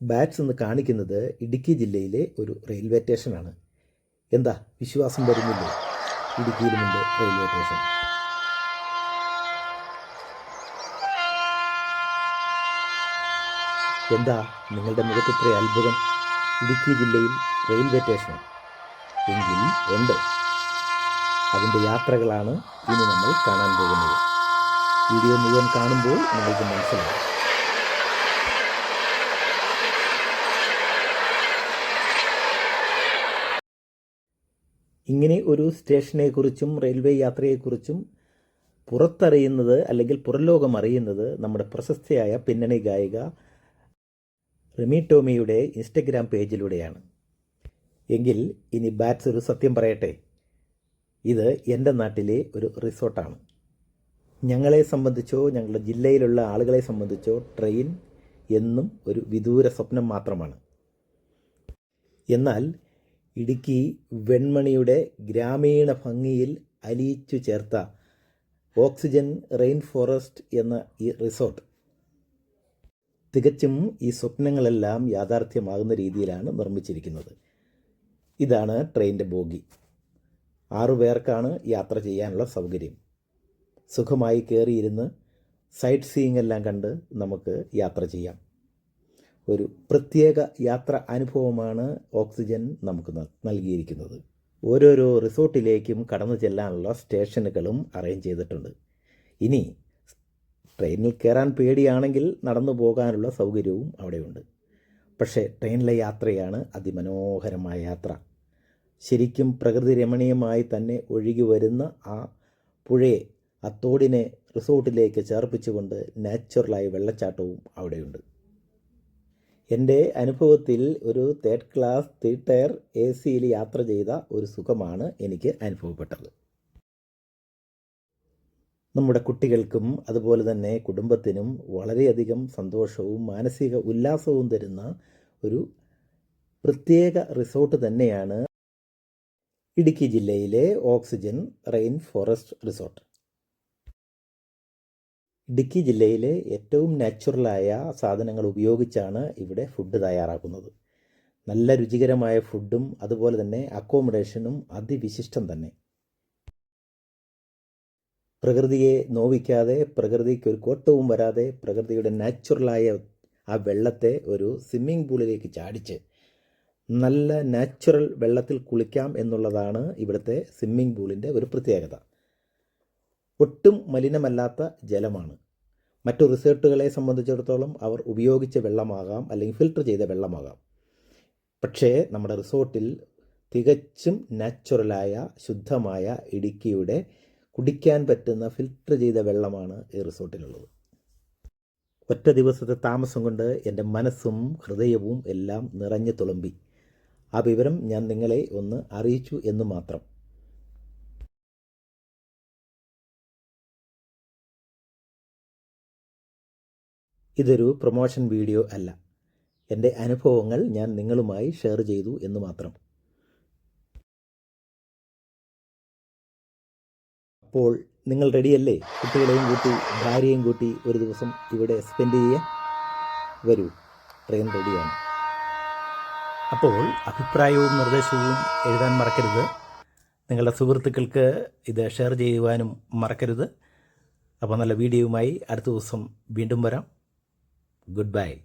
Bats എന്ന് കാണിക്കുന്നത് ഇടുക്കി ജില്ലയിലെ ഒരു റെയിൽവേ സ്റ്റേഷനാണ്. എന്താ വിശ്വാസം വരുന്നില്ലേ? ഇടുക്കിയിലുമുണ്ട് റെയിൽവേ സ്റ്റേഷൻ. എന്താ നിങ്ങളുടെ മുഖത്ത് ഇത്ര അത്ഭുതം? ഇടുക്കി ജില്ലയിൽ റെയിൽവേ സ്റ്റേഷൻ എങ്കിൽ ഉണ്ട്. അതിന്റെ യാത്രകളാണ് ഇനി നമ്മൾ കാണാൻ പോകുന്നത്. വീഡിയോ മുഴുവൻ കാണുമ്പോൾ നിങ്ങൾക്ക് മനസ്സിലാവും. ഇങ്ങനെ ഒരു സ്റ്റേഷനെക്കുറിച്ചും റെയിൽവേ യാത്രയെക്കുറിച്ചും പുറത്തറിയുന്നത് അല്ലെങ്കിൽ പുറലോകം അറിയുന്നത് നമ്മുടെ പ്രശസ്തയായ പിന്നണി ഗായിക റിമി ടോമിയുടെ ഇൻസ്റ്റഗ്രാം പേജിലൂടെയാണ്. എങ്കിൽ ഇനി ബാറ്റ്സ് ഒരു സത്യം പറയട്ടെ. ഇത് എന്റെ നാട്ടിലെ ഒരു റിസോർട്ടാണ്. ഞങ്ങളെ സംബന്ധിച്ചോ ഞങ്ങളുടെ ജില്ലയിലുള്ള ആളുകളെ സംബന്ധിച്ചോ ട്രെയിൻ എന്നും ഒരു വിദൂര സ്വപ്നം മാത്രമാണ്. എന്നാൽ ഇടുക്കി വെൺമണിയുടെ ഗ്രാമീണ ഭംഗിയിൽ അലിയിച്ചു ചേർത്ത ഓക്സിജൻ റെയിൻ ഫോറസ്റ്റ് എന്ന ഈ റിസോർട്ട്. തികച്ചും ഈ സ്വപ്നങ്ങളെല്ലാം യാഥാർത്ഥ്യമാകുന്ന രീതിയിലാണ് നിർമ്മിച്ചിരിക്കുന്നത്. ഇതാണ് ട്രെയിനിന്റെ ബോഗി. ആറു പേർക്കാണ് യാത്ര ചെയ്യാനുള്ള സൗകര്യം. സുഖമായി കയറിയിരുന്ന് സൈറ്റ് സീയിങ് എല്ലാം കണ്ട് നമുക്ക് യാത്ര ചെയ്യാം. ഒരു പ്രത്യേക യാത്ര അനുഭവമാണ് ഓക്സിജൻ നമുക്ക് നൽകിയിരിക്കുന്നത്. ഓരോരോ റിസോർട്ടിലേക്കും കടന്നു ചെല്ലാനുള്ള സ്റ്റേഷനുകളും അറേഞ്ച് ചെയ്തിട്ടുണ്ട്. ഇനി ട്രെയിനിൽ കയറാൻ പേടിയാണെങ്കിൽ നടന്നു പോകാനുള്ള സൗകര്യവും അവിടെയുണ്ട്. പക്ഷേ ട്രെയിനിലെ യാത്രയാണ് അതിമനോഹരമായ യാത്ര. ശരിക്കും പ്രകൃതി രമണീയമായി തന്നെ ഒഴുകി വരുന്ന ആ പുഴയെ ആ തോടിനെ റിസോർട്ടിലേക്ക് ചേർപ്പിച്ചുകൊണ്ട് നാച്ചുറലായ വെള്ളച്ചാട്ടവും അവിടെയുണ്ട്. എന്റെ അനുഭവത്തിൽ ഒരു third class three tier A സിയിൽ യാത്ര ചെയ്ത ഒരു സുഖമാണ് എനിക്ക് അനുഭവപ്പെട്ടത്. നമ്മുടെ കുട്ടികൾക്കും അതുപോലെ തന്നെ കുടുംബത്തിനും വളരെയധികം സന്തോഷവും മാനസിക ഉല്ലാസവും തരുന്ന ഒരു പ്രത്യേക റിസോർട്ട് തന്നെയാണ് ഇടുക്കി ജില്ലയിലെ oxygen rain forest resort. Idukki ജില്ലയിലെ ഏറ്റവും നാച്ചുറലായ സാധനങ്ങൾ ഉപയോഗിച്ചാണ് ഇവിടെ ഫുഡ് തയ്യാറാക്കുന്നത്. നല്ല രുചികരമായ ഫുഡും അതുപോലെ തന്നെ അക്കോമഡേഷനും അതിവിശിഷ്ടം തന്നെ. പ്രകൃതിയെ നോവിക്കാതെ പ്രകൃതിക്ക് ഒരു കോട്ടവും വരാതെ പ്രകൃതിയുടെ നാച്ചുറലായ ആ വെള്ളത്തെ ഒരു സ്വിമ്മിംഗ് പൂളിലേക്ക് ചാടിച്ച് നല്ല നാച്ചുറൽ വെള്ളത്തിൽ കുളിക്കാം എന്നുള്ളതാണ് ഇവിടുത്തെ സ്വിമ്മിംഗ് പൂളിന്റെ ഒരു പ്രത്യേകത. ഒട്ടും മലിനമല്ലാത്ത ജലമാണ്. മറ്റു റിസോർട്ടുകളെ സംബന്ധിച്ചിടത്തോളം അവർ ഉപയോഗിച്ച വെള്ളമാകാം അല്ലെങ്കിൽ ഫിൽട്ടർ ചെയ്ത വെള്ളമാകാം. പക്ഷേ നമ്മുടെ റിസോർട്ടിൽ തികച്ചും നാച്ചുറലായ ശുദ്ധമായ ഇടുക്കിയുടെ കുടിക്കാൻ പറ്റുന്ന ഫിൽട്ടർ ചെയ്ത വെള്ളമാണ് ഈ റിസോർട്ടിലുള്ളത്. ഒറ്റ ദിവസത്തെ താമസം കൊണ്ട് എന്റെ മനസ്സും ഹൃദയവും എല്ലാം നിറഞ്ഞു തുളുമ്പി. ആ വിവരം ഞാൻ നിങ്ങളെ ഒന്ന് അറിയിച്ചു എന്ന് മാത്രം. ഇതൊരു പ്രൊമോഷൻ വീഡിയോ അല്ല. എന്റെ അനുഭവങ്ങൾ ഞാൻ നിങ്ങളുമായി ഷെയർ ചെയ്തു എന്ന് മാത്രം. അപ്പോൾ നിങ്ങൾ റെഡിയല്ലേ കുട്ടികളെയും കൂട്ടി ഭാര്യയും കൂട്ടി ഒരു ദിവസം ഇവിടെ സ്പെൻഡ് ചെയ്യാൻ വരൂ. ട്രെയിൻ റെഡിയാണ് അപ്പോൾ അഭിപ്രായവും നിർദ്ദേശവും എഴുതാൻ മറക്കരുത്. നിങ്ങളുടെ സുഹൃത്തുക്കൾക്ക് ഇത് ഷെയർ ചെയ്യുവാനും മറക്കരുത്. അപ്പോൾ നല്ല വീഡിയോയുമായി അടുത്ത ദിവസം വീണ്ടും വരാം. goodbye.